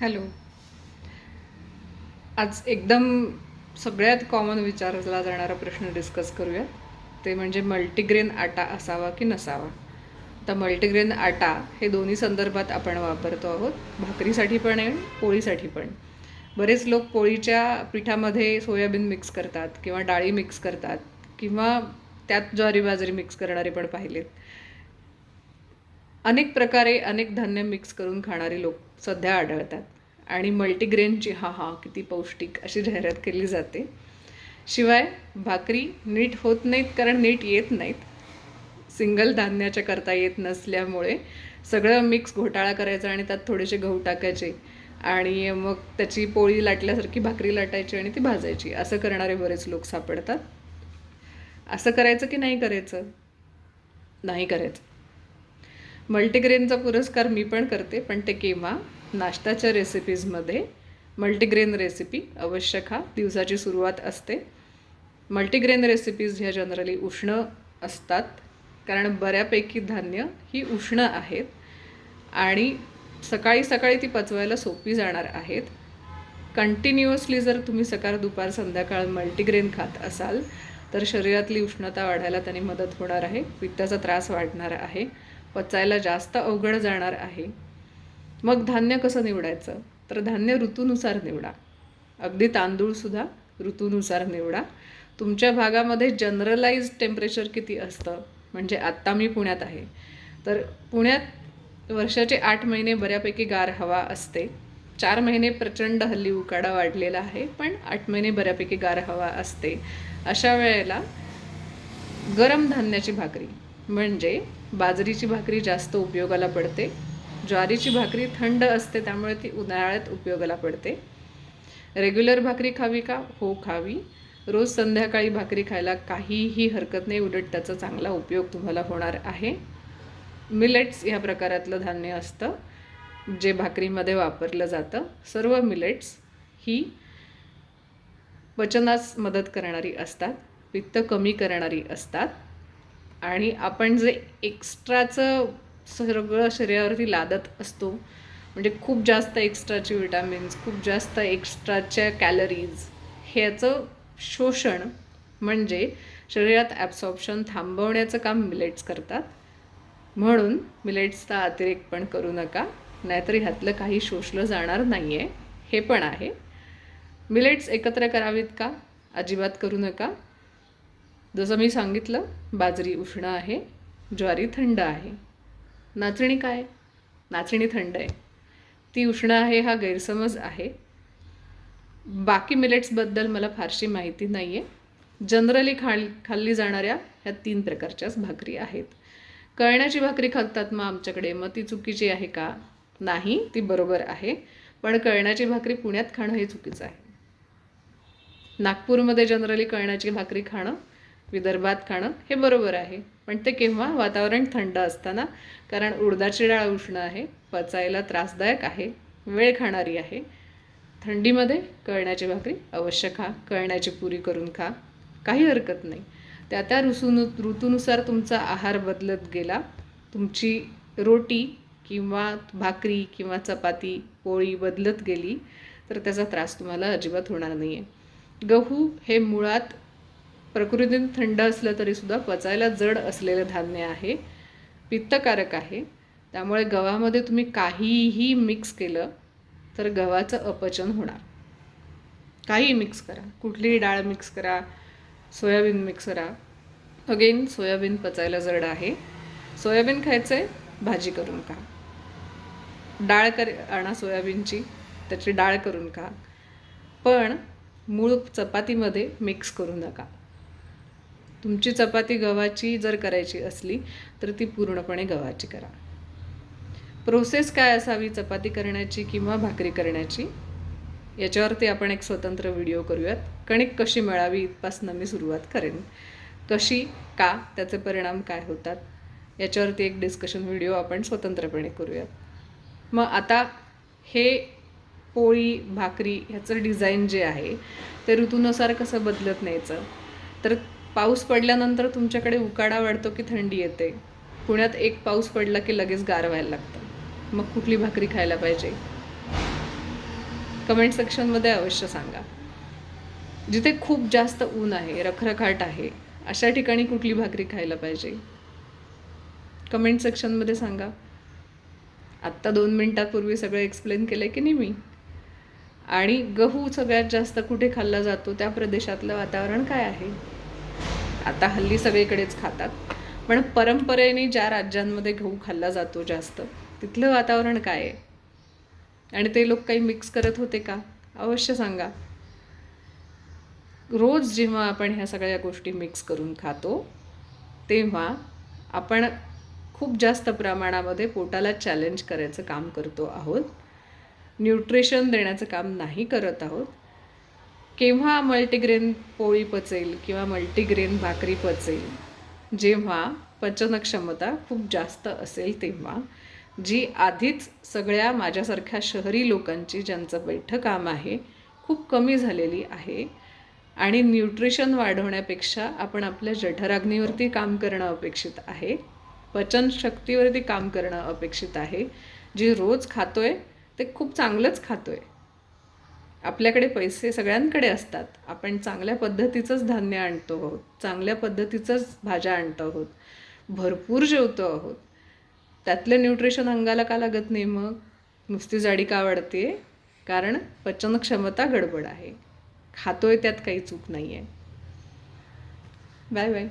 Hello. आज एकदम सगळ्यात कॉमन विचारला जाणारा प्रश्न डिस्कस करूया ते म्हणजे मल्टीग्रेन आटा असावा की नसावा? तर मल्टीग्रेन आटा हे दोन्ही संदर्भात आपण वापरतो आहोत. भाकरीसाठी पण आहे पोळीसाठी पण. बरेच लोक पोळीच्या पिठामध्ये सोयाबीन मिक्स करतात किंवा डाळी मिक्स करतात किंवा त्यात ज्वारी बाजरी मिक्स करणारे पण पाहिलेत. अनेक प्रकारे अनेक धान्य मिक्स करून खाणारे लोक सध्या आढळतात. आणि मल्टीग्रेनची हा हा किती पौष्टिक अशी जाहिरात केली जाते. शिवाय भाकरी नीट होत नाहीत कारण नीट येत नाहीत. सिंगल धान्याच्या करता येत नसल्यामुळे सगळं मिक्स घोटाळा करायचा आणि त्यात थोडेसे गहू टाकायचे आणि मग त्याची पोळी लाटल्यासारखी भाकरी लाटायची आणि ती भाजायची. असं करणारे बरेच लोक सापडतात. असं करायचं की नाही करायचं? नाही करायचं. मल्टीग्रेनचा पुरस्कार मी पण करते पण ते केव्हा? नाश्त्याच्या रेसिपीजमध्ये मल्टीग्रेन रेसिपी अवश्य खा. दिवसाची सुरुवात असते. मल्टीग्रेन रेसिपीज ह्या जनरली उष्ण असतात. कारण बऱ्यापैकी धान्य ही उष्ण आहेत. आणि सकाळी सकाळी ती पचवायला सोपी जाणार आहेत. कंटिन्युअसली जर तुम्ही सकाळ दुपार संध्याकाळ मल्टीग्रेन खात असाल तर शरीरातली उष्णता वाढायला त्यांनी मदत होणार आहे. पित्ताचा त्रास वाढणार आहे. पचायला जास्त अवघड जाणार आहे. मग धान्य कसं निवडायचं? तर धान्य ऋतूनुसार निवडा. अगदी तांदूळसुद्धा ऋतूनुसार निवडा. तुमच्या भागामध्ये जनरलाइज टेम्परेचर किती असतं? म्हणजे आत्ता मी पुण्यात आहे. तर पुण्यात वर्षाचे आठ महिने बऱ्यापैकी गार हवा असते. चार महिने प्रचंड हल्ली उकाडा वाढलेला आहे पण आठ महिने बऱ्यापैकी गार हवा असते. अशा वेळेला गरम धान्याची भाकरी म्हणजे बाजरीची भाकरी जास्त उपयोगाला पडते. ज्वारीची भाकरी थंड असते त्यामुळे ती उन्हाळ्यात उपयोगाला पडते. रेग्युलर भाकरी खावी का? हो खावी. रोज संध्याकाळी भाकरी खायला काहीही हरकत नाही उलट त्याचा चांगला उपयोग तुम्हाला होणार आहे. मिलेट्स ह्या प्रकारातलं धान्य असतं जे भाकरीमध्ये वापरलं जातं. सर्व मिलेट्स ही पचनास मदत करणारी असतात पित्त कमी करणारी असतात. आणि आपण जे एक्स्ट्राचं सगळं शरीरावरती लादत असतो म्हणजे खूप जास्त एक्स्ट्राचे विटामिन्स खूप जास्त एक्स्ट्राच्या कॅलरीज ह्याचं शोषण म्हणजे शरीरात ॲब्सॉर्प्शन थांबवण्याचं काम मिलेट्स करतात. म्हणून मिलेट्सचा अतिरेक पण करू नका नाहीतर ह्यातलं काही शोषलं जाणार नाही आहे हे पण आहे. मिलेट्स एकत्र करावीत का? अजिबात करू नका. जसं मी सांगितलं बाजरी उष्ण आहे ज्वारी थंड आहे. नाचणी काय? नाचणी थंड आहे. ती उष्ण आहे हा गैरसमज आहे. बाकी मिलेट्सबद्दल मला फारशी माहिती नाही आहे जनरली खाल खाल्ली जाणाऱ्या ह्या तीन प्रकारच्याच भाकरी आहेत. कळण्याची भाकरी खातात मग आमच्याकडे. मग ती चुकीची आहे का? नाही ती बरोबर आहे. पण कळण्याची भाकरी पुण्यात खाणं हे चुकीचं आहे. नागपूरमध्ये जनरली कळण्याची भाकरी खाणं विदर्भात खाणं हे बरोबर आहे. पण ते केव्हा? वातावरण थंड असताना. कारण उडदाची डाळ उष्ण आहे. पचायला त्रासदायक आहे. वेळ खाणारी आहे. थंडीमध्ये कळण्याची भाकरी अवश्य खा. कळण्याची पुरी करून खा. काही हरकत नाही. त्या त्या ऋतूनु ऋतूनुसार तुमचा आहार बदलत गेला. तुमची रोटी किंवा भाकरी किंवा चपाती पोळी बदलत गेली तर त्याचा त्रास तुम्हाला अजिबात होणार नाही आहे गहू हे मुळात प्रकृतीत थंड असलं तरीसुद्धा पचायला जड असलेलं धान्य आहे. पित्तकारक आहे. त्यामुळे गव्हामध्ये तुम्ही काहीही मिक्स केलं तर गव्हाचं अपचन होणार. काही मिक्स करा. कुठलीही डाळ मिक्स करा. सोयाबीन मिक्स करा. अगेन सोयाबीन पचायला जड आहे. सोयाबीन खायचं आहे भाजी करून खा. डाळ कर आणा सोयाबीनची. त्याची डाळ करून खा. पण मूळ चपातीमध्ये मिक्स करू नका. तुमची चपाती गव्हाची जर करायची असली तर ती पूर्णपणे गव्हाची करा. प्रोसेस काय असावी चपाती करण्याची किंवा भाकरी करण्याची? याच्यावरती आपण एक स्वतंत्र व्हिडिओ करूयात. कणिक कशी मिळावी इथपासनं मी सुरुवात करेन. कशी का त्याचे परिणाम काय होतात? याच्यावरती एक डिस्कशन व्हिडिओ आपण स्वतंत्रपणे करूयात. मग आता हे पोळी भाकरी ह्याचं डिझाईन जे आहे ते ऋतूनुसार कसं बदलत न्यायचं? तर पाऊस पडल्यानंतर तुमच्याकडे उकाडा वाढतो की थंडी येते? पुण्यात एक पाऊस पडला की लगेच गार व्हायला लागतं. मग कुठली भाकरी खायला पाहिजे? कमेंट सेक्शनमध्ये अवश्य सांगा. जिथे खूप जास्त ऊन आहे रखरखाट आहे अशा ठिकाणी कुठली भाकरी खायला पाहिजे? कमेंट सेक्शनमध्ये सांगा. आत्ता दोन मिनटापूर्वी सगळं एक्सप्लेन केलं आहे की नाही मी? आणि गहू सगळ्यात जास्त कुठे खाल्ला जातो? त्या प्रदेशातलं वातावरण काय आहे? आता हल्ली सगळीकडेच खातात. पण परंपरेने ज्या राज्यांमध्ये गहू खाल्ला जातो जास्त तिथलं वातावरण काय आहे? आणि ते लोक काही मिक्स करत होते का? अवश्य सांगा. रोज जेव्हा आपण ह्या सगळ्या गोष्टी मिक्स करून खातो तेव्हा आपण खूप जास्त प्रमाणामध्ये पोटाला चॅलेंज करायचं काम करतो आहोत. न्यूट्रिशन देण्याचं काम नाही करत आहोत. केव्हा मल्टीग्रेन पोळी पचेल किंवा मल्टीग्रेन भाकरी पचेल जेव्हा पचनक्षमता खूप जास्त असेल तेव्हा जी आधीच सगळ्या माझ्यासारख्या शहरी लोकांची ज्यांचं बैठं काम आहे खूप कमी झालेली आहे. आणि न्यूट्रिशन वाढवण्यापेक्षा आपण आपल्या जठराग्नीवरती काम करणं अपेक्षित आहे पचनशक्तीवरती काम करणं अपेक्षित आहे. जे रोज खातो आहे ते खूप चांगलंच खातो आहे आपल्याकडे पैसे सगळ्यांकडे असतात. आपण चांगल्या पद्धतीचंच धान्य आणतो आहोत. चांगल्या पद्धतीचंच भाज्या आणतो आहोत. भरपूर जेवतो आहोत. त्यातलं न्यूट्रिशन अंगाला का लागत नाही मग? नुसती जाडी का वाढते? कारण पचनक्षमता गडबड आहे. खातोय त्यात काही चूक नाही आहे बाय बाय.